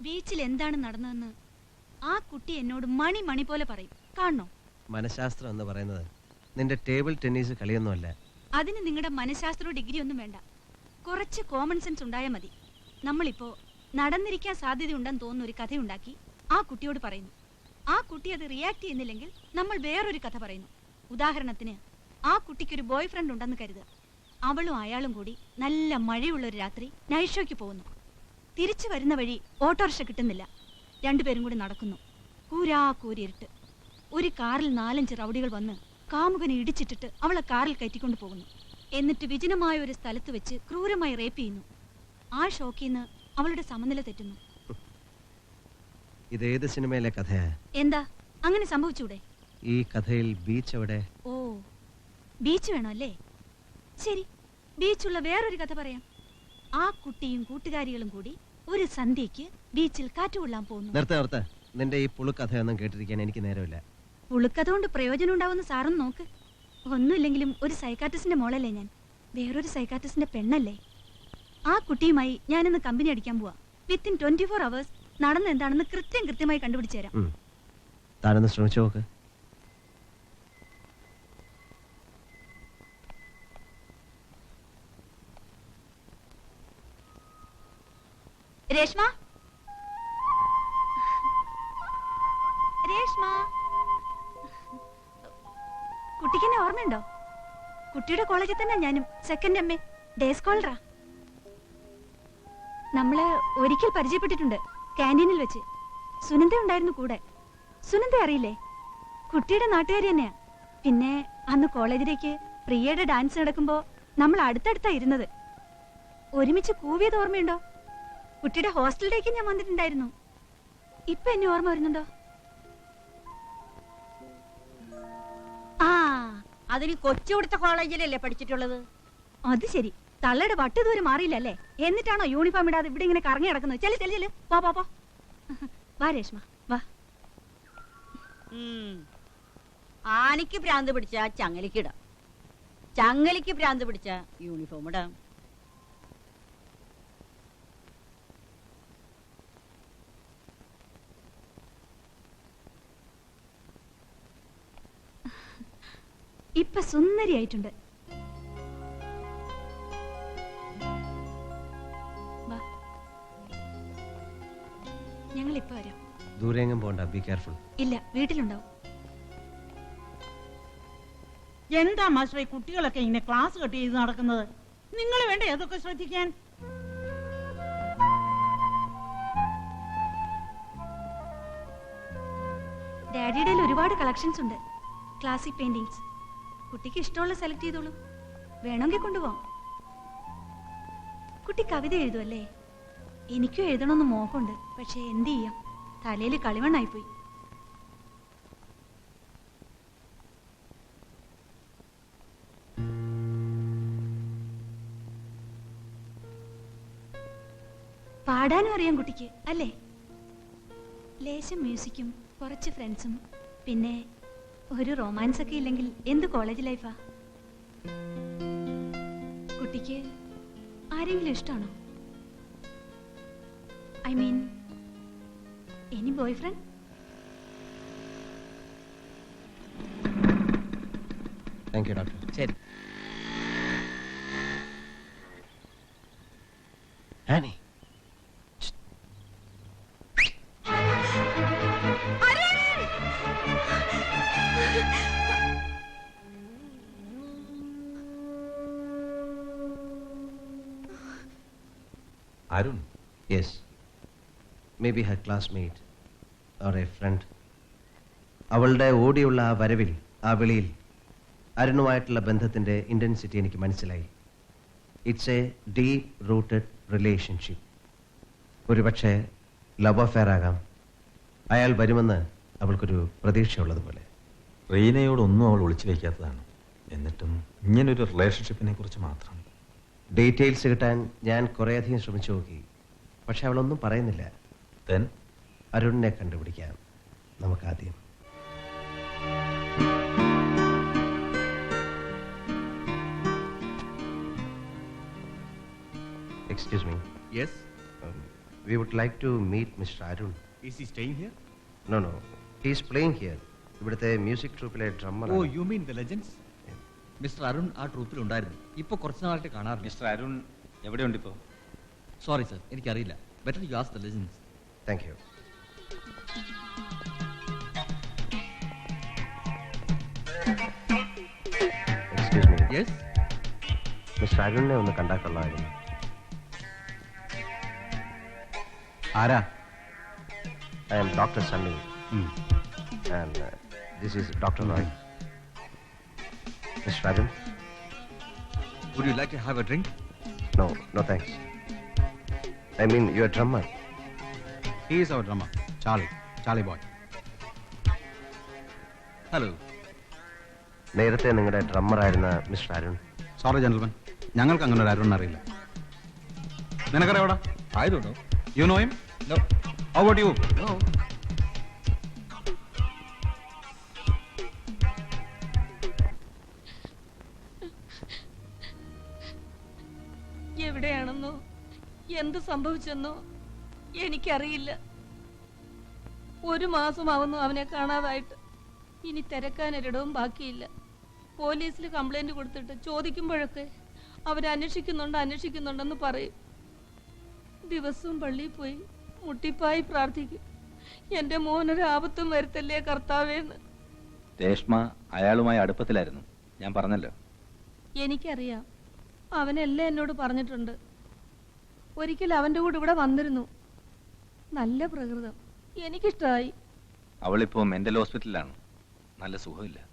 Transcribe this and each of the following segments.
ബീച്ചിൽ എന്താണ് നടന്നതെന്ന് ആ കുട്ടി എന്നോട് മണി മണി പോലെ പറയും. കാണണോ? മനഃശാസ്ത്രം എന്ന് പറയുന്നത് നിന്റെ ടേബിൾ ടെന്നീസ് കളിയൊന്നുമല്ല. അതിന് നിങ്ങളുടെ മനഃശാസ്ത്ര ഡിഗ്രി ഒന്നും വേണ്ട. കുറച്ച് കോമൺ സെൻസ് ഉണ്ടായാൽ മതി. നമ്മളിപ്പോ നടന്നിരിക്കാൻ സാധ്യതയുണ്ടെന്ന് തോന്നുന്ന ഒരു കഥയുണ്ടാക്കി ആ കുട്ടിയോട് പറയുന്നു. ആ കുട്ടി അത് റിയാക്ട് ചെയ്യുന്നില്ലെങ്കിൽ നമ്മൾ വേറൊരു കഥ പറയുന്നു. ഉദാഹരണത്തിന് ആ കുട്ടിക്കൊരു ബോയ് ഫ്രണ്ട് ഉണ്ടെന്ന് കരുതുക. അവളും അയാളും കൂടി നല്ല മഴയുള്ള ഒരു രാത്രി നൈഷോയ്ക്ക് പോകുന്നു. തിരിച്ചു വരുന്ന വഴി ഓട്ടോറിക്ഷ കിട്ടുന്നില്ല. രണ്ടുപേരും കൂടി നടക്കുന്നു. കൂരാ കൂരിരുട്ട് ഒരു കാറിൽ നാലഞ്ച് റൗഡികൾ വന്ന് കാമുകനെ ഇടിച്ചിട്ടിട്ട് അവളെ കാറിൽ കയറ്റിക്കൊണ്ട് പോകുന്നു. എന്നിട്ട് വിജനമായ ഒരു സ്ഥലത്ത് വെച്ച് ക്രൂരമായി റേപ്പ് ചെയ്യുന്നു. ആ ഷോക്കിൽ നിന്ന് അവളുടെ സമനില തെറ്റുന്നു. ഇത് ഏത് സിനിമയിലെ കഥയാ എന്താ? അങ്ങനെ സംഭവിച്ചൂടെ? ഈ കഥയിൽ ബീച്ച് എവിടെ? ഓ ബീച്ച് വേണോ അല്ലേ? ശരി ബീച്ചുള്ള വേറൊരു കഥ പറയാം. ആ കുട്ടിയും കൂട്ടുകാരികളും കൂടി ഒരു സന്ധ്യയ്ക്ക് ബീച്ചിൽ കാറ്റുകൊള്ളാൻ പോകുന്നു. നിർത്ത നിർത്ത. നിന്റെ ഈ പുളുക്കഥയൊന്നും കേട്ടിരിക്കാൻ എനിക്ക് നേരമില്ല. പുളുക്കഥ കൊണ്ട് പ്രയോജനം ഉണ്ടാവുന്ന സാറൊന്ന് നോക്ക്. ഒന്നുമില്ലെങ്കിലും ഒരു സൈക്കാട്രിസ്റ്റിന്റെ മോളല്ലേ ഞാൻ. വേറൊരു സൈക്കാട്രിസ്റ്റിന്റെ പെണ്ണല്ലേ. ആ കുട്ടിയുമായി ഞാനിന്ന് കമ്പനി അടിക്കാൻ പോവാ. വിത്തിൻ ട്വന്റി ഫോർ അവേഴ്സ് നടന്നെന്താണെന്ന് കൃത്യം കൃത്യമായി കണ്ടുപിടിച്ചു തരാം. താനൊന്ന് ശ്രമിച്ചു നോക്ക്. കോളേജിൽ തന്നെ ഞാനും. സെക്കൻഡ് എം എ ഡേ സ്കോളറാ നമ്മൾ ഒരിക്കൽ പരിചയപ്പെട്ടിട്ടുണ്ട്. കാന്റീനിൽ വെച്ച്. സുനന്ദ ഉണ്ടായിരുന്നു കൂടെ. സുനന്ദ അറിയില്ലേ? കുട്ടിയുടെ നാട്ടുകാരി തന്നെയാ. പിന്നെ അന്ന് കോളേജിലേക്ക് പ്രിയയുടെ ഡാൻസ് നടക്കുമ്പോ നമ്മൾ അടുത്തടുത്താ ഇരുന്നത്. ഒരുമിച്ച് കൂവിയത് ഓർമ്മയുണ്ടോ? കുട്ടിയുടെ ഹോസ്റ്റലിലേക്ക് ഞാൻ വന്നിട്ടുണ്ടായിരുന്നു. ഇപ്പൊ എന്നെ ഓർമ്മ വരുന്നുണ്ടോ? അതിന് കൊച്ചു കൊടുത്ത കോളേജിലല്ലേ പഠിച്ചിട്ടുള്ളത്? അത് ശരി. തള്ളയുടെ വട്ട് ദൂരം മാറിയില്ലല്ലേ? എന്നിട്ടാണോ യൂണിഫോം ഇടാതെ ഇവിടെ ഇങ്ങനെ കറങ്ങി കിടക്കുന്നത് ചെല്ലു ചെല്ലു ചെല്ലു. പോ പോ പോ വാ രേഷ്മ. വാ. ഉം. ആനയ്ക്ക് ഭ്രാന്ത് പിടിച്ച ചങ്ങലിക്കിടാം ചങ്ങലിക്ക് ഭ്രാന്ത് പിടിച്ച യൂണിഫോം ഇടാം. ഇപ്പൊ സുന്ദരിയായിട്ടുണ്ട്. ഞങ്ങൾ ഇപ്പൊ വരാം. ദൂരെങ്ങും പോണ്ട ബി കെയർഫുൾ ഇല്ല വീട്ടിലുണ്ടാവും. എന്താ മാസ്റ്ററെ കുട്ടികളൊക്കെ ഇങ്ങനെ ക്ലാസ് കട്ട് ചെയ്ത് നടക്കുന്നത്? നിങ്ങൾ വേണ്ട ഏതൊക്കെ ശ്രദ്ധിക്കാൻ? ഡാഡിയുടെ ഒരുപാട് കളക്ഷൻസ് ഉണ്ട്. ക്ലാസിക് പെയിന്റിങ്സ് കുട്ടിക്ക് ഇഷ്ടമുള്ള സെലക്ട് ചെയ്തോളൂ. വേണമെങ്കിൽ കൊണ്ടുപോവാം. കുട്ടി കവിത എഴുതുമല്ലേ എനിക്കും എഴുതണമെന്ന് മോഹമുണ്ട്. പക്ഷെ എന്ത് ചെയ്യാം? തലയിൽ കളിവണ്ണായിപ്പോയി പാടാനും അറിയാം കുട്ടിക്ക് അല്ലേ? ലേശം മ്യൂസിക്കും കുറച്ച് ഫ്രണ്ട്സും പിന്നെ ഒരു റൊമാൻസ് ഒക്കെ ഇല്ലെങ്കിൽ എന്ത് കോളേജ് ലൈഫാ കുട്ടിക്ക് ആരെങ്കിലും ഇഷ്ടമാണോ I mean any boyfriend thank you doctor ശരി. Annie may be her classmate or a friend അവളുടെ ഓടിയുള്ള ആ വരവിൽ ആ വിളിയിൽ അരുണുമായിട്ടുള്ള ബന്ധത്തിന്റെ ഇന്റൻസിറ്റി എനിക്ക് മനസ്സിലായി. It's a deep rooted relationship ഒരുപക്ഷെ ലവ് അഫെയർ ആകാം. അയാൾ വരുമെന്ന് അവൾക്കൊരു പ്രതീക്ഷയുള്ളതുപോലെ. റീനയോടൊന്നും അവൾ ഒളിച്ചു വയ്ക്കാത്തതാണ്. എന്നിട്ടും ഇങ്ങനൊരു റിലേഷൻഷിപ്പിനെ കുറിച്ച് മാത്രം. ഡീറ്റെയിൽസ് കിട്ടാൻ ഞാൻ കുറേയധികം ശ്രമിച്ചു നോക്കി. പക്ഷെ അവളൊന്നും പറയുന്നില്ല. ദെൻ അരുണിനെ കണ്ടുപിടിക്കാം നമുക്കാദ്യം. Excuse me yes we would like to meet mister Arun Is he staying here? No no he's playing here ഇവിടുത്തെ music ട്രൂപ്പിലെ drummer oh you mean the legends? Mister Arun ആ ട്രൂപ്പിൽ ഉണ്ടായിരുന്നു. ഇപ്പൊ കുറച്ച് നാളായിട്ട് കാണാറില്ല. മിസ്റ്റർ അരുൺ എവിടെയുണ്ട് ഇപ്പോൾ സോറി സർ എനിക്കറിയില്ല better you ask the legends thank you excuse me yes mister അരുണിനെ ഒന്ന് കണ്ടാൽ കൊള്ളാമായിരുന്നു ആരാ? I am doctor Sunny and this is doctor Roy mister Arun would you like to have a drink no no thanks I mean your drummer he is our drummer Charlie Charlie boy hello നേരത്തെ നിങ്ങളുടെ ഡ്രമ്മറായിരുന്ന mister Arun. Sorry gentleman ഞങ്ങൾക്ക് അങ്ങനെ ഒരു അരുൺ അറിയില്ല. നിനക്കറിയാവടാ? I don't know. You know him no how about you know എവിടെയാണെന്നോ? എന്ത് സംഭവിച്ചെന്നോ? എനിക്കറിയില്ല. ഒരു മാസമാവുന്നു അവനെ കാണാതായിട്ട്. ഇനി തിരക്കാനൊരിടവും ബാക്കിയില്ല. പോലീസിൽ കംപ്ലൈന്റ് കൊടുത്തിട്ട് ചോദിക്കുമ്പോഴൊക്കെ അവരന്വേഷിക്കുന്നുണ്ട് അന്വേഷിക്കുന്നുണ്ടെന്ന് പറയും. ദിവസവും പള്ളിയിൽ പോയി മുട്ടിപ്പായി പ്രാർത്ഥിക്കും. എന്റെ മോനൊരു ആപത്തും വരുത്തല്ലേ കർത്താവേന്ന് രേഷ്മ അയാളുമായി അടുപ്പത്തിലായിരുന്നു. ഞാൻ പറഞ്ഞല്ലോ. എനിക്കറിയാം. അവനെല്ലാം എന്നോട് പറഞ്ഞിട്ടുണ്ട്. ഒരിക്കൽ അവന്റെ കൂടെ ഇവിടെ വന്നിരുന്നു. നല്ല പ്രകൃതം. എനിക്കിഷ്ടമായി അവളിപ്പോ മെന്റൽ ഹോസ്പിറ്റലിലാണ് നല്ല സുഖമില്ല.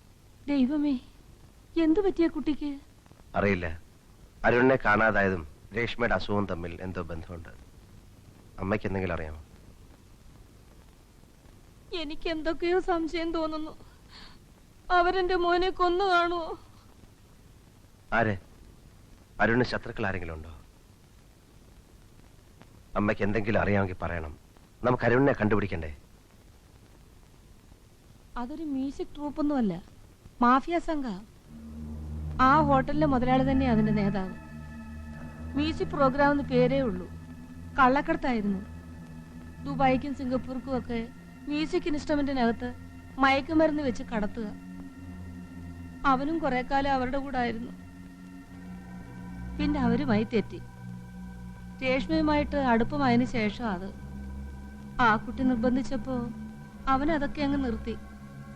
ദൈവമേ എന്തു പറ്റിയ കുട്ടിക്ക്? അറിയില്ല. അരുണിനെ കാണാതായതും രേഷ്മയുടെ അസുഖവും തമ്മിൽ എന്തോ ബന്ധമുണ്ട്. അമ്മയ്ക്ക് എന്തെങ്കിലും അറിയാമോ? എനിക്ക് എന്തൊക്കെയോ സംശയം തോന്നുന്നു. അവരെന്റെ മോനെ കൊന്നു കാണുമോ ആരെ? അരുണിന് ശത്രുക്കൾ ആരെങ്കിലും ഉണ്ടോ? അമ്മയ്ക്ക് എന്തെങ്കിലും അറിയാമെങ്കിൽ പറയണം. നമുക്ക് അരുണിനെ കണ്ടുപിടിക്കണ്ടേ? അതൊരു മ്യൂസിക് ട്രൂപ്പൊന്നുമല്ല. മാഫിയ സംഘ. ആ ഹോട്ടലിലെ മുതലാളി തന്നെ അതിന്റെ നേതാവ്. മ്യൂസിക് പ്രോഗ്രാം എന്ന് പേരേ ഉള്ളൂ. കള്ളക്കടത്തായിരുന്നു. ദുബായിക്കും സിംഗപ്പൂർക്കും ഒക്കെ മ്യൂസിക് ഇൻസ്ട്രുമെന്റിനകത്ത് മയക്കുമരുന്ന് വെച്ച് കടത്തുക. അവനും കുറെ കാലം അവരുടെ കൂടെ ആയിരുന്നു. പിന്നെ അവരുമായി തെറ്റി. രേഷ്മയുമായിട്ട് അടുപ്പമായതിനു ശേഷം അത് ആ കുട്ടി നിർബന്ധിച്ചപ്പോ അവൻ അതൊക്കെ അങ്ങ് നിർത്തി.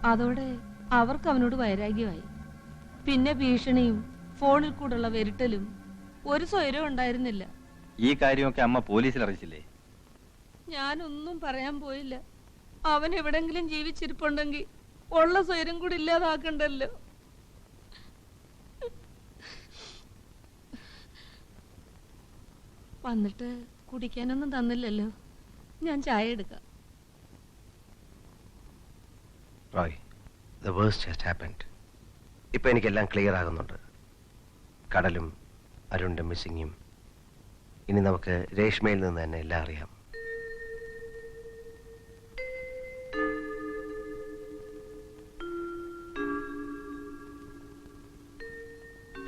അതോടെ അവർക്ക് അവനോട് വൈരാഗ്യമായി. പിന്നെ ഭീഷണിയും ഫോണിൽ കൂടെയുള്ള വെരുട്ടലും ഒരു സ്വയരവും ഉണ്ടായിരുന്നില്ല. ഈ കാര്യമൊക്കെ അമ്മ പോലീസിൽ അറിയിച്ചില്ലേ? ഞാനൊന്നും പറയാൻ പോയില്ല. അവൻ എവിടെങ്കിലും ജീവിച്ചിരിപ്പുണ്ടെങ്കിൽ ഉള്ള സ്വയരം കൂടി ഇല്ലാതാക്കണ്ടല്ലോ. വന്നിട്ട് കുടിക്കാനൊന്നും തന്നില്ലല്ലോ. ഞാൻ ചായ എടുക്കാം. Roy the worst has happened ഇപ്പൊ എനിക്കെല്ലാം ക്ലിയർ ആകുന്നുണ്ട്. കടലും അരുണിന്റെ മിസ്സിങ്ങും ഇനി നമുക്ക് രേഷ്മയിൽ നിന്ന് തന്നെ എല്ലാം അറിയാം.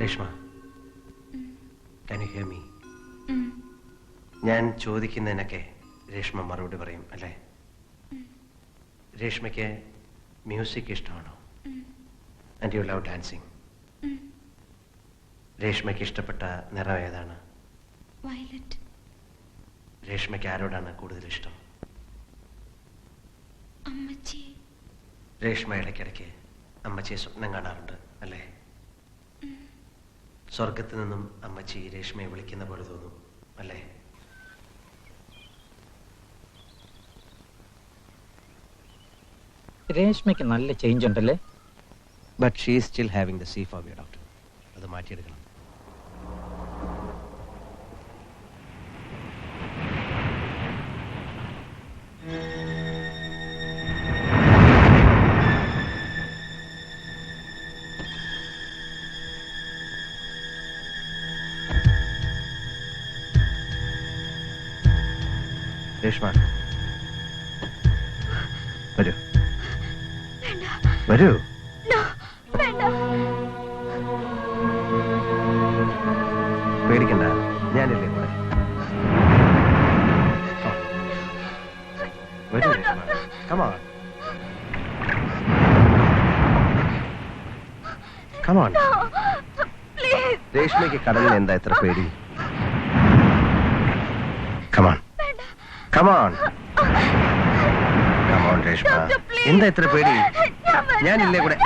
Reshma you hear me? ഞാൻ ചോദിക്കുന്നതിനൊക്കെ രേഷ്മ മറുപടി പറയും അല്ലേ? രേഷ്മയ്ക്ക് മ്യൂസിക് ഇഷ്ടമാണോ? And you love dancing. രേഷ്മയ്ക്ക് ഇഷ്ടപ്പെട്ട നിറം ഏതാണ്? വയലറ്റ്. രേഷ്മയ്ക്ക് ആരോടാണ് കൂടുതൽ ഇഷ്ടം? അമ്മച്ചി. രേഷ്മ ഇടയ്ക്കിടയ്ക്ക് അമ്മച്ചിയെ സ്വപ്നം കാണാറുണ്ട് അല്ലേ? സ്വർഗത്തിൽ നിന്നും അമ്മച്ചി രേഷ്മയെ വിളിക്കുന്ന പോലെ തോന്നും അല്ലേ? രേഷ്മയ്ക്ക് നല്ല ചേഞ്ച് ഉണ്ടല്ലേ? But she still having the sea phobia doctor അത് മാറ്റിയെടുക്കണം. രേഷ്മ വരൂ. വരൂ. പേടിക്കണ്ട ഞാനില്ലേ കൂടെ. വരൂ. കമാൺ കമാൺ രേഷ്മയ്ക്ക് കടലിൽ എന്താ എത്ര പേടി? Come on come on come on Reshma. എന്താ എത്ര പേടി? ഞാനില്ലേ കൂടെ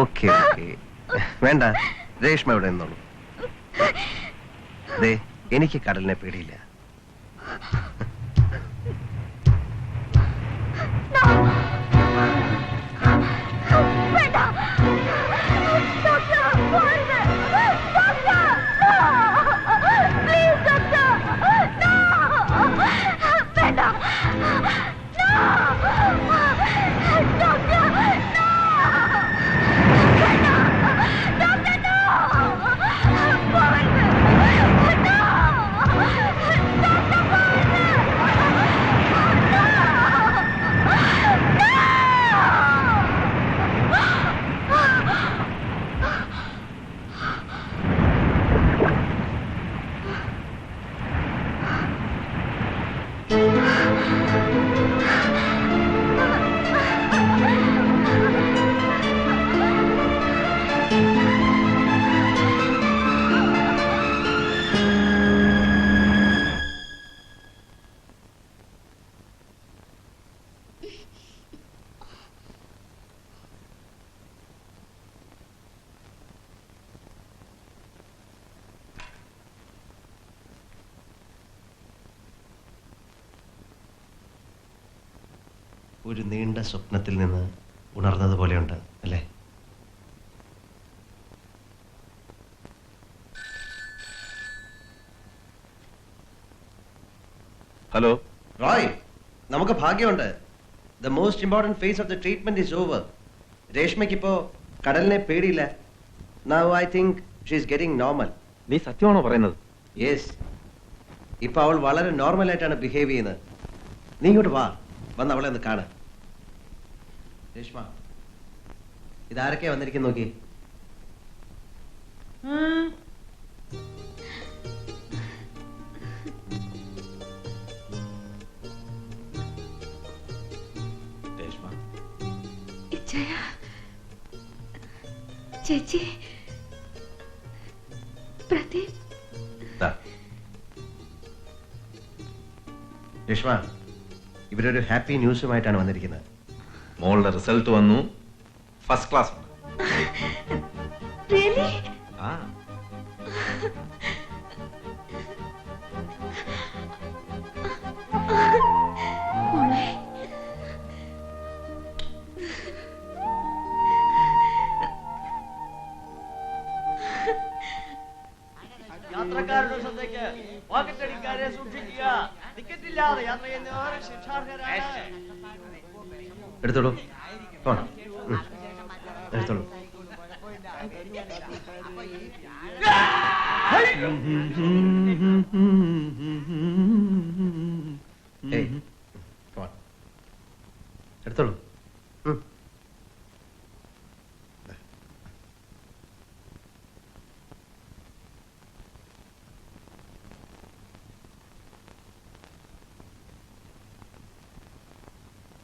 ഓക്കെ ഓക്കെ. വേണ്ട. രേഷ്മ ഇവിടെ നിന്നോളൂ. എനിക്ക് കടലിനെ പേടിയില്ല. ഒരു നീണ്ട സ്വപ്നത്തിൽ നിന്ന് ഉണർന്നതുപോലെയുണ്ട് അല്ലേ? ഹലോ. റോയ് നമുക്ക് ഭാഗ്യമുണ്ട്. The most important phase of the treatment is over രേഷ്മയ്ക്ക് ഇപ്പോ കടലിനെ പേടിയില്ല. Now I think she is getting normal നീ സത്യമാണോ പറയുന്നത്? യെസ് ഇപ്പൊ അവൾ വളരെ നോർമൽ ആയിട്ടാണ് ബിഹേവ് ചെയ്യുന്നത്. നീ ഇങ്ങോട്ട് വാ. വന്ന് അവളെ ഒന്ന് കാണ് രേഷ്മ ഇതാരൊക്കെയാ വന്നിരിക്കുന്നു നോക്കി? ചേച്ചി. പ്രദീപ്. ദാ. രേഷ്മ ഇവരൊരു ഹാപ്പി ന്യൂസുമായിട്ടാണ് വന്നിരിക്കുന്നത്. മോളുടെ റിസൾട്ട് വന്നു. ഫസ്റ്റ് ക്ലാസ് എടുത്തോളൂ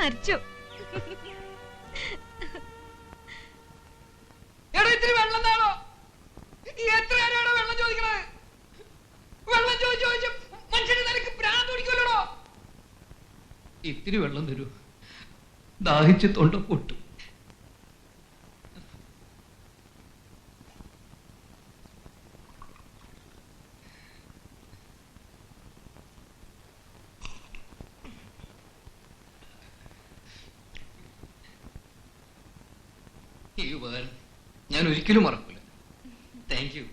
നരച്ചു. ഇത്തിരി വെള്ളം താണോ? എത്ര വെള്ളം ചോദിക്കണത്? വെള്ളം ചോദിച്ചു ചോദിച്ചു മനുഷ്യന് നിനക്ക് ഭ്രാന്ത് പിടിക്കുമല്ലോ ഇത്തിരി വെള്ളം തരൂ. ദാഹിച്ച് തൊണ്ട പൊട്ടും. ഈ ഉപകാരം ഞാൻ ഒരിക്കലും മറക്കൂല. താങ്ക് യു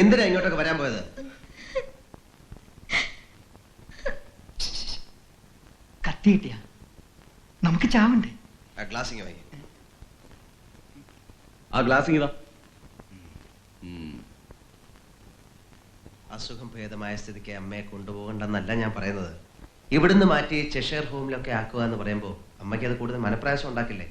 എന്തിനാ ഇങ്ങോട്ടൊക്കെ വരാൻ പോയത്? കത്തി കിട്ടിയ ആ ഗ്ലാസിങ് വാങ്ങി ആ ഗ്ലാസ് ഇതാ. അസുഖം ഭേദമായ സ്ഥിതിക്ക് അമ്മയെ കൊണ്ടുപോകണ്ടെന്നല്ല ഞാൻ പറയുന്നത്. ഇവിടുന്ന് മാറ്റി ചെഷയർ ഹോമിലൊക്കെ ആക്കുക എന്ന് പറയുമ്പോൾ അമ്മയ്ക്ക് അത് കൂടുതൽ മനപ്രയാസം ഉണ്ടാക്കില്ലേ?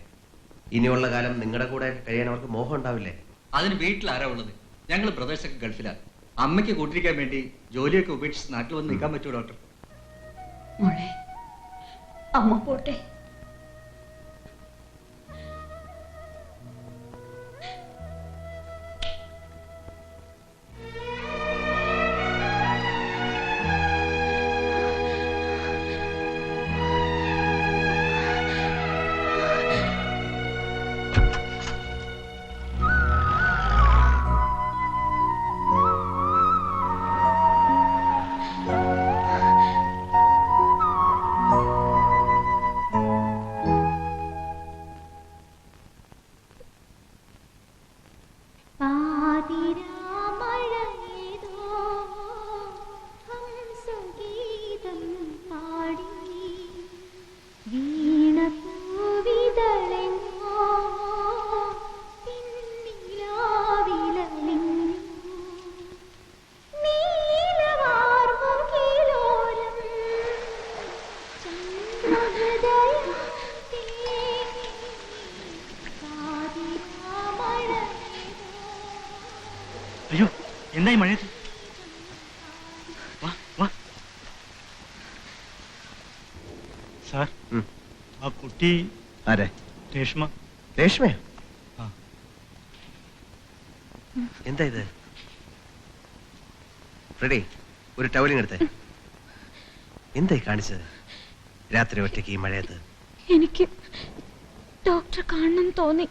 ഇനിയുള്ള കാലം നിങ്ങളുടെ കൂടെ കഴിയാൻ അവർക്ക് മോഹം ഉണ്ടാവില്ലേ? അതിന് വീട്ടിൽ ആരാ ഉള്ളത് ഞങ്ങൾ ബ്രദേഴ്സൊക്കെ ഗൾഫിലാണ് അമ്മയ്ക്ക് കൂട്ടിരിക്കാൻ വേണ്ടി ജോലിയൊക്കെ ഉപേക്ഷിച്ച് നാട്ടിൽ വന്ന് നിൽക്കാൻ പറ്റുമോ ഡോക്ടർ മോളെ അമ്മ പോട്ടെ. എന്തായി മഴയത്ത്? വാ വാ. സാർ ഉം. ആ കുട്ടി ആരെ? രേഷ്മ. രേഷ്മ എന്താ ഇത്? റെഡി ഒരു ടവലിങ് എടുത്തേ. എന്തായി കാണിച്ചത്? രാത്രി ഒറ്റയ്ക്ക് ഈ മഴയത്ത്? എനിക്ക് ഡോക്ടറെ കാണണം തോന്നി.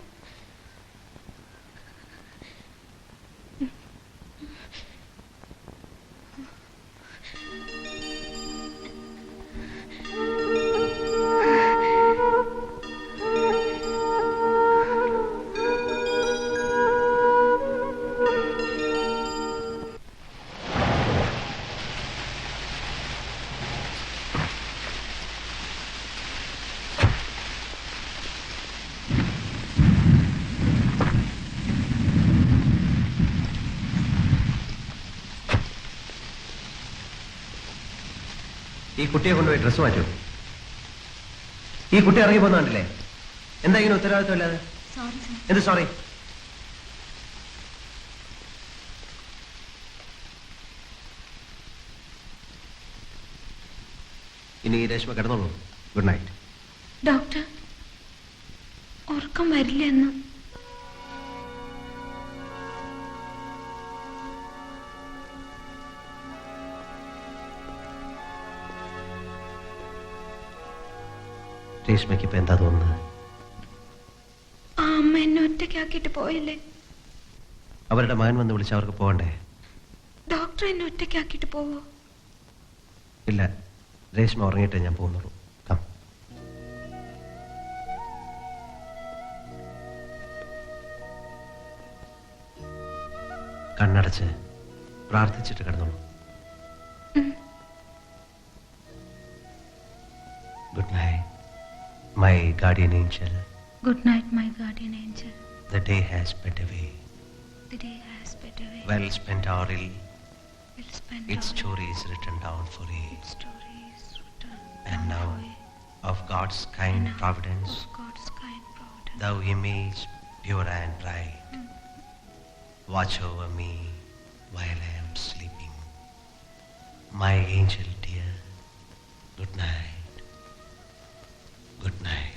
ഈ കുട്ടിയെ കൊണ്ടുപോയി ഡ്രസ്സ് മാറ്റൂ. ഈ കുട്ടി ഇറങ്ങി പോകുന്നുണ്ടല്ലേ എന്താ ഇങ്ങനെ ഉത്തരവാദിത്വം അല്ലാതെ എന്ത് സോറി ഇനി ഈ രേഷ്മ കിടന്നോളൂ. ഗുഡ് നൈറ്റ് ഡോക്ടർ ഉറക്കം വരില്ല രേഷ്മയ്ക്ക് ഇപ്പൊ എന്താ തോന്നുന്നത്? ആ അമ്മ എന്നെ ഒറ്റയ്ക്കാക്കിയിട്ട് പോയല്ലേ? അവരുടെ മകൻ വന്ന് വിളിച്ച് അവർക്ക് പോകണ്ടേ? ഡോക്ടർ എന്നെ ഒറ്റയ്ക്കാക്കിയിട്ട് പോവോ? ഇല്ല രേഷ്മ ഉറങ്ങിയിട്ടേ ഞാൻ പോകുന്നുള്ളൂ. കം. കണ്ണടച്ച് പ്രാർത്ഥിച്ചിട്ട് കിടന്നോളൂ. my guardian angel. Good night, my guardian angel. The day has sped away. The day has sped away. Well spent hour ill. Well spent Its story is written down for you. Its story is written And now, of God's kind providence. God's kind providence. Thou image pure and bright. Mm. Watch over me while I am sleeping. My angel dear, good night. Good night.